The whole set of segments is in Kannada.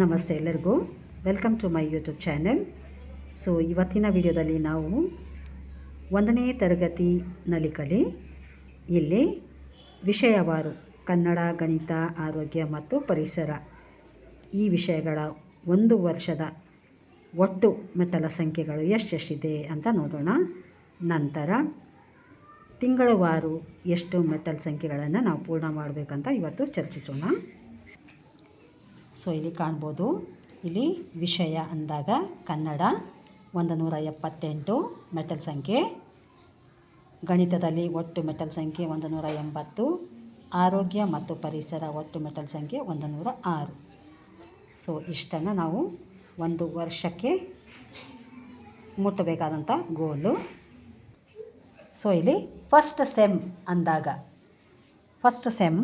ನಮಸ್ತೆ ಎಲ್ಲರಿಗೂ. Welcome to my YouTube channel so ಇವತ್ತಿನ ವಿಡಿಯೋದಲ್ಲಿ ನಾವು ಒಂದನೇ ತರಗತಿ ನಲಿಕಲಿ ಇಲ್ಲಿ ವಿಷಯವಾರು ಕನ್ನಡ, ಗಣಿತ, ಆರೋಗ್ಯ ಮತ್ತು ಪರಿಸರ ಈ ವಿಷಯಗಳ ಒಂದು ವರ್ಷದ ಒಟ್ಟು ಮೆಟ್ಟಲ ಸಂಖ್ಯೆಗಳು ಎಷ್ಟೆಷ್ಟಿದೆ ಅಂತ ನೋಡೋಣ. ನಂತರ ತಿಂಗಳವಾರು ಎಷ್ಟು ಮೆಟ್ಟಲ್ ಸಂಖ್ಯೆಗಳನ್ನು ನಾವು ಪೂರ್ಣ ಮಾಡಬೇಕಂತ ಇವತ್ತು ಚರ್ಚಿಸೋಣ. ಸೊ ಇಲ್ಲಿ ಕಾಣ್ಬೋದು. ಇಲ್ಲಿ ವಿಷಯ ಅಂದಾಗ ಕನ್ನಡ ಒಂದು ನೂರ ಎಪ್ಪತ್ತೆಂಟು ಮೆಟಲ್ ಸಂಖ್ಯೆ. ಗಣಿತದಲ್ಲಿ ಒಟ್ಟು ಮೆಟಲ್ ಸಂಖ್ಯೆ ಒಂದು ನೂರ ಎಂಬತ್ತು. ಆರೋಗ್ಯ ಮತ್ತು ಪರಿಸರ ಒಟ್ಟು ಮೆಟಲ್ ಸಂಖ್ಯೆ ಒಂದು ನೂರ ಆರು. ಸೊ ಇಷ್ಟನ್ನು ನಾವು ಒಂದು ವರ್ಷಕ್ಕೆ ಮುಟ್ಟಬೇಕಾದಂಥ ಗೋಲು. ಸೊ ಇಲ್ಲಿ ಫಸ್ಟ್ ಸೆಮ್ ಅಂದಾಗ ಫಸ್ಟ್ ಸೆಮ್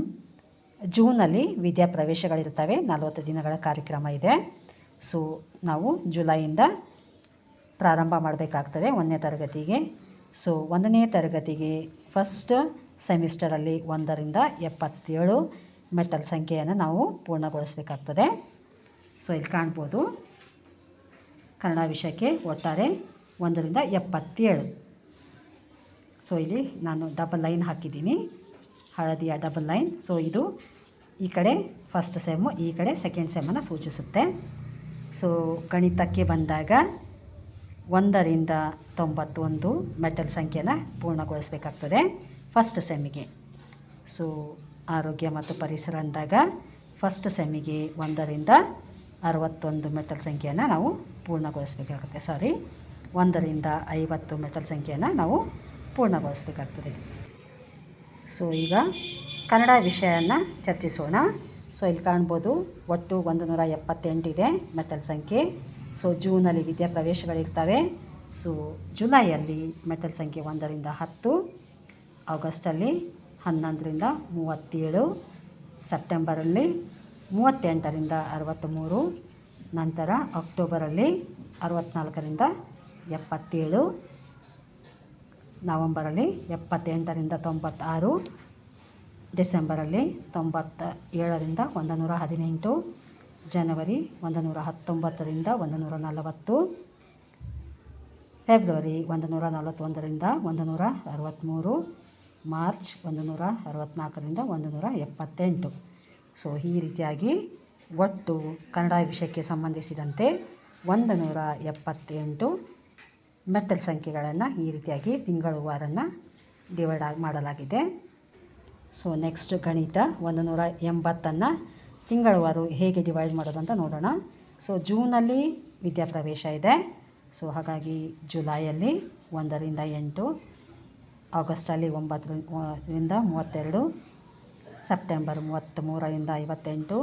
ಜೂನಲ್ಲಿ ವಿದ್ಯಾ ಪ್ರವೇಶಗಳಿರ್ತವೆ ನಲವತ್ತು ದಿನಗಳ ಕಾರ್ಯಕ್ರಮ ಇದೆ. ಸೊ ನಾವು ಜುಲೈಯಿಂದ ಪ್ರಾರಂಭ ಮಾಡಬೇಕಾಗ್ತದೆ ಒಂದನೇ ತರಗತಿಗೆ. ಸೊ ಒಂದನೇ ತರಗತಿಗೆ ಫಸ್ಟ್ ಸೆಮಿಸ್ಟರಲ್ಲಿ ಒಂದರಿಂದ ಎಪ್ಪತ್ತೇಳು ಮೆಟಲ್ ಸಂಖ್ಯೆಯನ್ನು ನಾವು ಪೂರ್ಣಗೊಳಿಸಬೇಕಾಗ್ತದೆ. ಸೊ ಇಲ್ಲಿ ಕಾಣ್ಬೋದು. ಕನ್ನಡ ವಿಷಯಕ್ಕೆ ಒಟ್ಟಾರೆ ಒಂದರಿಂದ ಎಪ್ಪತ್ತೇಳು. ಸೊ ಇಲ್ಲಿ ನಾನು ಡಬಲ್ ಲೈನ್ ಹಾಕಿದ್ದೀನಿ. ಹಳದಿಯ ಡಬಲ್ ಲೈನ್ ಸೊ ಇದು ಈ ಕಡೆ ಫಸ್ಟ್ ಸೆಮ್ಮು ಈ ಕಡೆ ಸೆಕೆಂಡ್ ಸೆಮ್ಮನ್ನು ಸೂಚಿಸುತ್ತೆ. ಸೊ ಗಣಿತಕ್ಕೆ ಬಂದಾಗ ಒಂದರಿಂದ ತೊಂಬತ್ತೊಂದು ಮೆಟಲ್ ಸಂಖ್ಯೆನ ಪೂರ್ಣಗೊಳಿಸಬೇಕಾಗ್ತದೆ ಫಸ್ಟ್ ಸೆಮ್ಮಿಗೆ ಸೊ ಆರೋಗ್ಯ ಮತ್ತು ಪರಿಸರ ಅಂದಾಗ ಫಸ್ಟ್ ಸೆಮ್ಮಿಗೆ ಒಂದರಿಂದ ಅರವತ್ತೊಂದು ಮೆಟಲ್ ಸಂಖ್ಯೆಯನ್ನು ನಾವು ಪೂರ್ಣಗೊಳಿಸಬೇಕಾಗುತ್ತೆ ಸಾರಿ ಒಂದರಿಂದ ಐವತ್ತು ಮೆಟಲ್ ಸಂಖ್ಯೆಯನ್ನು ನಾವು ಪೂರ್ಣಗೊಳಿಸಬೇಕಾಗ್ತದೆ. ಸೊ ಈಗ ಕನ್ನಡ ವಿಷಯವನ್ನು ಚರ್ಚಿಸೋಣ. ಸೊ ಇಲ್ಲಿ ಕಾಣ್ಬೋದು ಒಟ್ಟು ಒಂದು ನೂರ ಎಪ್ಪತ್ತೆಂಟಿದೆ ಮೆಟಲ್ ಸಂಖ್ಯೆ. ಸೊ ಜೂನಲ್ಲಿ ವಿದ್ಯಾ ಪ್ರವೇಶಗಳಿರ್ತವೆ ಸೊ ಜುಲೈಯಲ್ಲಿ ಮೆಟಲ್ ಸಂಖ್ಯೆ ಒಂದರಿಂದ ಹತ್ತು, ಆಗಸ್ಟಲ್ಲಿ ಹನ್ನೊಂದರಿಂದ ಮೂವತ್ತೇಳು, ಸೆಪ್ಟೆಂಬರಲ್ಲಿ ಮೂವತ್ತೆಂಟರಿಂದ ಅರವತ್ತ್ಮೂರು, ನಂತರ ಅಕ್ಟೋಬರಲ್ಲಿ ಅರವತ್ತ್ನಾಲ್ಕರಿಂದ ಎಪ್ಪತ್ತೇಳು ನವಂಬರಲ್ಲಿ ಎಪ್ಪತ್ತೆಂಟರಿಂದ ತೊಂಬತ್ತಾರು, ಡಿಸೆಂಬರಲ್ಲಿ ತೊಂಬತ್ತ ಏಳರಿಂದ ಒಂದು ನೂರ ಹದಿನೆಂಟು, ಜನವರಿ ಒಂದು ನೂರ ಹತ್ತೊಂಬತ್ತರಿಂದ ಒಂದು ನೂರ ನಲವತ್ತು, ಫೆಬ್ರವರಿ ಒಂದು ನೂರ ನಲವತ್ತೊಂದರಿಂದ ಒಂದು ನೂರ ಅರವತ್ತ್ಮೂರು, ಮಾರ್ಚ್ ಒಂದು ನೂರ ಅರವತ್ತ್ನಾಲ್ಕರಿಂದ ಒಂದು ನೂರ ಎಪ್ಪತ್ತೆಂಟು. ಸೊ, ಈ ರೀತಿಯಾಗಿ ಒಟ್ಟು ಕನ್ನಡ ವಿಷಯಕ್ಕೆ ಸಂಬಂಧಿಸಿದಂತೆ ಒಂದು ನೂರ ಎಪ್ಪತ್ತೆಂಟು ಮೆಟ್ಟಲ್ ಸಂಖ್ಯೆಗಳನ್ನು ಈ ರೀತಿಯಾಗಿ ತಿಂಗಳು ವಾರನ್ನು ಡಿವೈಡ್ ಆಗಿ ಮಾಡಲಾಗಿದೆ. ಸೊ ನೆಕ್ಸ್ಟ್ ಗಣಿತ ಒಂದು ನೂರ ಎಂಬತ್ತನ್ನು ತಿಂಗಳವಾರು ಹೇಗೆ ಡಿವೈಡ್ ಮಾಡೋದು ಅಂತ ನೋಡೋಣ. ಸೊ ಜೂನಲ್ಲಿ ವಿದ್ಯಾಪ್ರವೇಶ ಇದೆ. ಸೊ ಹಾಗಾಗಿ ಜುಲೈಯಲ್ಲಿ ಒಂದರಿಂದ ಎಂಟು, ಆಗಸ್ಟಲ್ಲಿ ಒಂಬತ್ತರಿಂದ ಮೂವತ್ತೆರಡು, ಸೆಪ್ಟೆಂಬರ್ ಮೂವತ್ತ್ಮೂರರಿಂದ ಐವತ್ತೆಂಟು,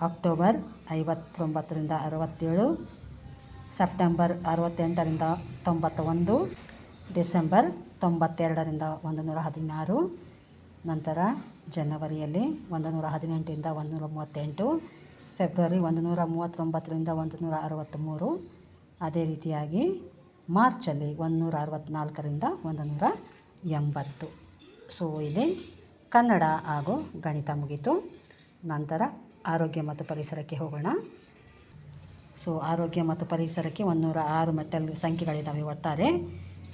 ಅಕ್ಟೋಬರ್ ಐವತ್ತೊಂಬತ್ತರಿಂದ ಅರವತ್ತೇಳು ಸೆಪ್ಟೆಂಬರ್ ಅರವತ್ತೆಂಟರಿಂದ ತೊಂಬತ್ತ ಒಂದು ಡಿಸೆಂಬರ್ ತೊಂಬತ್ತೆರಡರಿಂದ ಒಂದು ನೂರ ಹದಿನಾರು, ನಂತರ ಜನವರಿಯಲ್ಲಿ ಒಂದು ನೂರ ಹದಿನೆಂಟರಿಂದ ಒಂದು ನೂರ ಮೂವತ್ತೆಂಟು, ಫೆಬ್ರವರಿ ಒಂದು ನೂರ ಮೂವತ್ತೊಂಬತ್ತರಿಂದ ಒಂದು ನೂರ ಅರವತ್ತ್ಮೂರು, ಅದೇ ರೀತಿಯಾಗಿ ಮಾರ್ಚಲ್ಲಿ ಒಂದು ನೂರ ಅರವತ್ತ್ನಾಲ್ಕರಿಂದ ಒಂದು ನೂರ ಎಂಬತ್ತು. ಸೊ, ಇಲ್ಲಿ ಕನ್ನಡ ಹಾಗೂ ಗಣಿತ ಮುಗಿತು. ನಂತರ ಆರೋಗ್ಯ ಮತ್ತು ಪರಿಸರಕ್ಕೆ ಹೋಗೋಣ. ಸೊ ಆರೋಗ್ಯ ಮತ್ತು ಪರಿಸರಕ್ಕೆ ಒಂದೂರ ಆರು ಮೆಟ್ಟಲ್ ಸಂಖ್ಯೆಗಳಿದ್ದಾವೆ ಒಟ್ಟಾರೆ.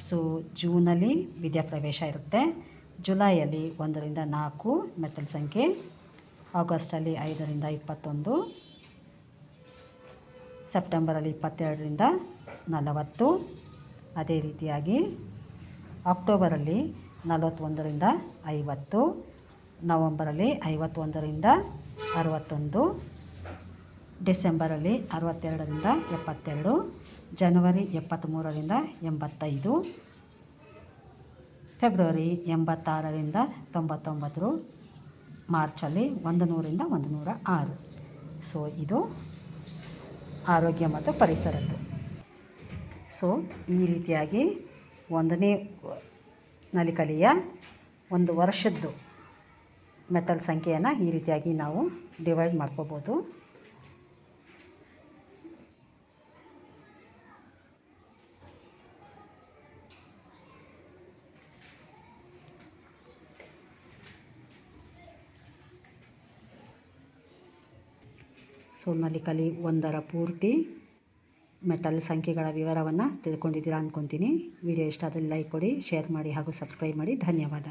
ಸೊ ಜೂನಲ್ಲಿ ವಿದ್ಯಾಪ್ರವೇಶ ಇರುತ್ತೆ. ಜುಲೈಯಲ್ಲಿ ಒಂದರಿಂದ ನಾಲ್ಕು ಮೆಟಲ್ ಸಂಖ್ಯೆ. ಆಗಸ್ಟಲ್ಲಿ ಐದರಿಂದ ಇಪ್ಪತ್ತೊಂದು. ಸೆಪ್ಟೆಂಬರಲ್ಲಿ ಇಪ್ಪತ್ತೆರಡರಿಂದ ನಲವತ್ತು. ಅದೇ ರೀತಿಯಾಗಿ ಅಕ್ಟೋಬರಲ್ಲಿ ನಲವತ್ತೊಂದರಿಂದ ಐವತ್ತು. ನವಂಬರಲ್ಲಿ ಐವತ್ತೊಂದರಿಂದ ಅರವತ್ತೊಂದು. ಡಿಸೆಂಬರಲ್ಲಿ ಅರವತ್ತೆರಡರಿಂದ ಎಪ್ಪತ್ತೆರಡು, ಜನವರಿ ಎಪ್ಪತ್ತ್ಮೂರರಿಂದ ಎಂಬತ್ತೈದು, ಫೆಬ್ರವರಿ ಎಂಬತ್ತಾರರಿಂದ ತೊಂಬತ್ತೊಂಬತ್ತು, ಮಾರ್ಚಲ್ಲಿ ಒಂದು ನೂರಿಂದ ಒಂದು ನೂರ ಆರು. ಸೊ, ಇದು ಆರೋಗ್ಯ ಮತ್ತು ಪರಿಸರದ್ದು. ಸೊ, ಈ ರೀತಿಯಾಗಿ ಒಂದನೇ ನಲಿಕಲಿಯ ಒಂದು ವರ್ಷದ್ದು ಮೆಟಲ್ ಸಂಖ್ಯೆಯನ್ನು ಈ ರೀತಿಯಾಗಿ ನಾವು ಡಿವೈಡ್ ಮಾಡ್ಕೋಬೋದು. ಸೋನಲ್ಲಿ ಕಲಿ ಒಂದರ ಪೂರ್ತಿ ಮೆಟಲ್ ಸಂಖ್ಯೆಗಳ ವಿವರವನ್ನು ತಿಳ್ಕೊಂಡಿದ್ದೀರಾ ಅಂದ್ಕೊತೀನಿ ವಿಡಿಯೋ ಇಷ್ಟ ಆದರೆ ಲೈಕ್ ಕೊಡಿ, ಶೇರ್ ಮಾಡಿ ಹಾಗೂ ಸಬ್ಸ್ಕ್ರೈಬ್ ಮಾಡಿ. ಧನ್ಯವಾದ.